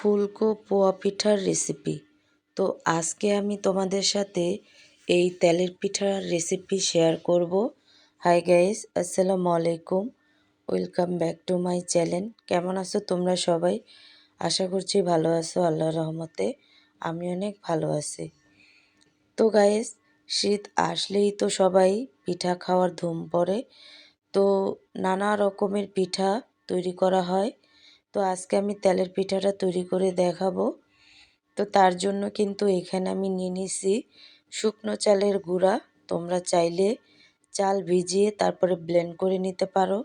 ফুলকো পোয়া পিঠার রেসিপি তো আজকে আমি তোমাদের সাথে এই তেলের পিঠার রেসিপি শেয়ার করব। হাই গাইস আসসালামু আলাইকুম। Welcome back to my channel কেমন আছো তোমরা সবাই? আশা করছি ভালো আছো আল্লাহ রহমতে। আমি অনেক ভালো আছি। তো গাইস শীত আসলেই তো সবাই পিঠা খাওয়ার ধুম পড়ে। তো নানা রকমের পিঠা তৈরি করা হয়। তো আজকে আমি তেলের পিঠাটা তৈরি করে দেখাবো। তো তার জন্য কিন্তু এখানে আমি নিয়ে নিছি শুকনো চালের গুঁড়া। তোমরা চাইলে চাল ভিজিয়ে তারপরে ব্লেন্ড করে নিতে পারো।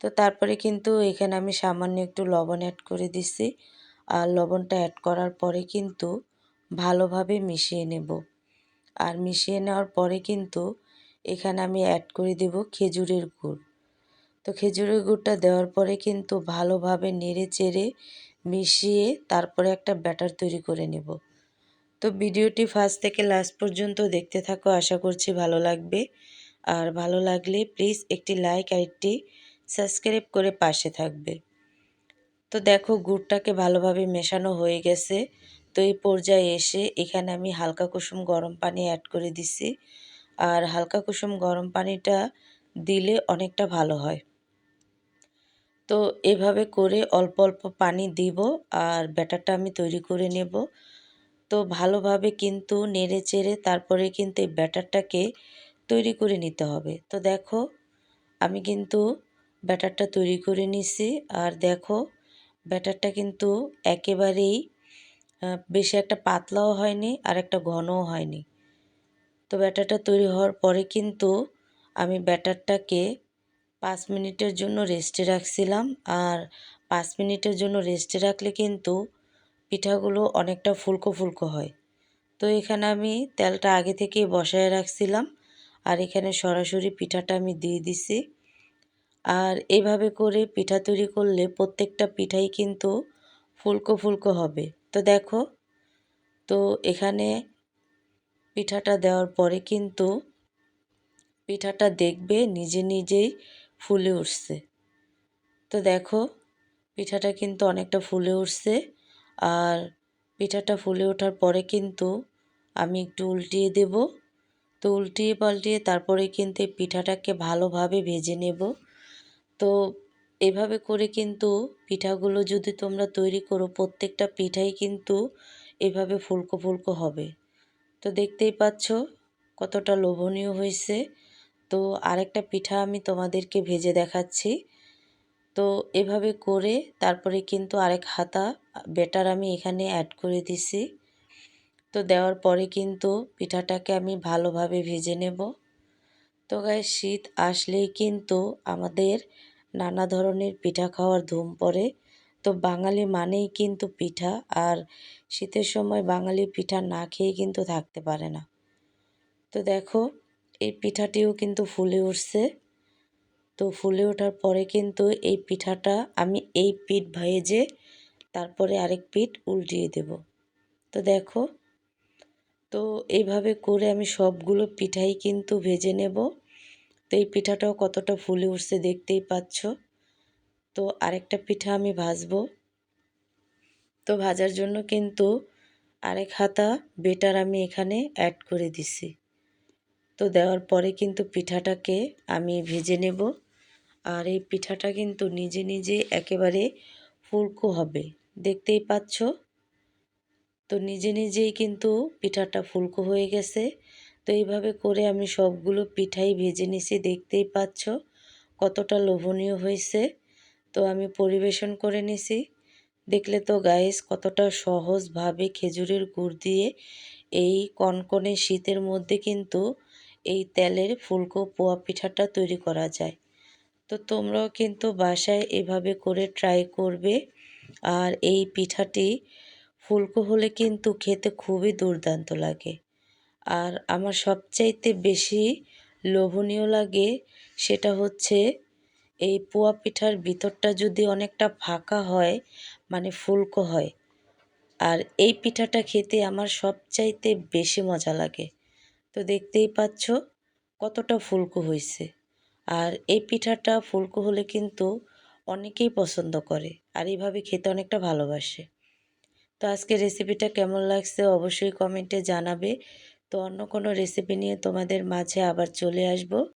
তো তারপরে কিন্তু এখানে আমি সামান্য একটু লবণ অ্যাড করে দিছি। আর লবণটা অ্যাড করার পরে কিন্তু ভালোভাবে মিশিয়ে নেব। আর মিশিয়ে নেওয়ার পরে কিন্তু এখানে আমি অ্যাড করে দেব খেজুরের গুড়। তো খেজুরের গুড়টা দেওয়ার পরে কিন্তু ভালোভাবে নেড়ে চেড়ে মিশিয়ে তারপরে একটা ব্যাটার তৈরি করে নেব। তো ভিডিওটি ফার্স্ট থেকে লাস্ট পর্যন্ত দেখতে থাকো, আশা করছি ভালো লাগবে। আর ভালো লাগলে প্লিজ একটি লাইক আর একটি সাবস্ক্রাইব করে পাশে থাকবে। তো দেখো গুড়টাকে ভালোভাবে মেশানো হয়ে গেছে। তো এই পর্যায়ে এসে এখানে আমি হালকা কুসুম গরম পানি অ্যাড করে দিছি। আর হালকা কুসুম গরম পানিটা দিলে অনেকটা ভালো হয়। তো এভাবে করে অল্প অল্প পানি দিব আর ব্যাটারটা আমি তৈরি করে নেব। তো ভালোভাবে কিন্তু নেড়ে চেড়ে তারপরে কিন্তু এই ব্যাটারটাকে তৈরি করে নিতে হবে। তো দেখো, আমি কিন্তু ব্যাটারটা তৈরি করে নিছি আর দেখো, ব্যাটারটা কিন্তু একেবারেই বেশি একটা পাতলাও হয়নি আর একটা ঘনও হয়নি। তো ব্যাটারটা তৈরি হওয়ার পরে কিন্তু আমি ব্যাটারটাকে পাঁচ মিনিটের জন্য রেস্টে রাখছিলাম। আর পাঁচ মিনিটের জন্য রেস্টে রাখলে কিন্তু পিঠাগুলো অনেকটা ফুলকো ফুলকো হয়। তো এখানে আমি তেলটা আগে থেকেই বসায় রাখছিলাম। আর এখানে সরাসরি পিঠাটা আমি দিয়ে দিছি। আর এভাবে করে পিঠা তৈরি করলে প্রত্যেকটা পিঠাই কিন্তু ফুলকো ফুলকো হবে। তো দেখো, তো এখানে পিঠাটা দেওয়ার পরে কিন্তু পিঠাটা দেখবে নিজে নিজেই ফুলে উঠছে। তো দেখো, পিঠাটা কিন্তু অনেকটা ফুলে উঠছে। আর পিঠাটা ফুলে ওঠার পরে কিন্তু আমি একটু উল্টিয়ে দেব। তো উল্টিয়ে পাল্টিয়ে তারপরে কিন্তু পিঠাটাকে ভালোভাবে ভেজে নেব। তো এভাবে করে কিন্তু পিঠাগুলো যদি তোমরা তৈরি করো, প্রত্যেকটা পিঠাই কিন্তু এভাবে ফুলকো ফুলকো হবে। তো দেখতেই পাচ্ছ কতটা লোভনীয় হয়েছে। তো আরেকটা পিঠা আমি তোমাদেরকে ভেজে দেখাচ্ছি। তো এভাবে করে তারপরে কিন্তু আরেক হাতা বেটার আমি এখানে অ্যাড করে দিছি। তো দেওয়ার পরে কিন্তু পিঠাটাকে আমি ভালোভাবে ভেজে নেব। তো গায়ে শীত আসলেই কিন্তু আমাদের নানা ধরনের পিঠা খাওয়ার ধুম পড়ে। তো বাঙালি মানেই কিন্তু পিঠা আর শীতের সময় বাঙালি পিঠা না খেয়ে কিন্তু থাকতে পারে না। তো দেখো এই পিঠাটিও কিন্তু ফুলে উঠছে। তো ফুলে ওঠার পরে কিন্তু এই পিঠাটা আমি এই পিঠ ভেজে তারপরে আরেক পিঠ উল্টিয়ে দেব। তো দেখো, তো এইভাবে করে আমি সবগুলো পিঠাই কিন্তু ভেজে নেব। তো এই পিঠাটাও কতটা ফুলে উঠছে দেখতেই পাচ্ছ। তো আরেকটা পিঠা আমি ভাজবো। তো ভাজার জন্য কিন্তু আরেক হাতা বেটার আমি এখানে অ্যাড করে দিছি। তো দেওয়ার পরে কিন্তু পিঠাটাকে আমি ভেজে নেব। আর এই পিঠাটা কিন্তু নিজে নিজে একেবারে ফুলকো হবে। দেখতেই পাচ্ছ? তো নিজে নিজেই কিন্তু পিঠাটা ফুলকো হয়ে গেছে। তো এইভাবে করে আমি সবগুলো পিঠাই ভেজে নিছি, দেখতেই পাচ্ছ? কতটা লোভনীয় হয়েছে। তো আমি পরিবেশন করে নিছি। দেখলে তো গায়েস কতটা সহজভাবে খেজুরের গুড় দিয়ে এই কনকনে শীতের মধ্যে কিন্তু এই তেলের ফুলকো পোয়া পিঠাটা তৈরি করা যায়। তো তোমরাও কিন্তু বাসায় এভাবে করে ট্রাই করবে। আর এই পিঠাটি ফুলকো হলে কিন্তু খেতে খুবই দুর্দান্ত লাগে। আর আমার সবচাইতে বেশি লোভনীয় লাগে সেটা হচ্ছে এই পোয়া পিঠার ভিতরটা যদি অনেকটা ফাঁকা হয় মানে ফুলকো হয়। আর এই পিঠাটা খেতে আমার সবচাইতে বেশি মজা লাগে। তো দেখতেই পাচ্ছ কতটা ফুলকো হয়েছে আর এই পিঠাটা ফুলকো হলে কিন্তু অনেকেই পছন্দ করে আর এইভাবে খেতে অনেকটা ভালোবাসে। তো আজকে রেসিপিটা কেমন লাগছে অবশ্যই কমেন্টে জানাবে। তো অন্য কোনো রেসিপি নিয়ে তোমাদের মাঝে আবার চলে আসব।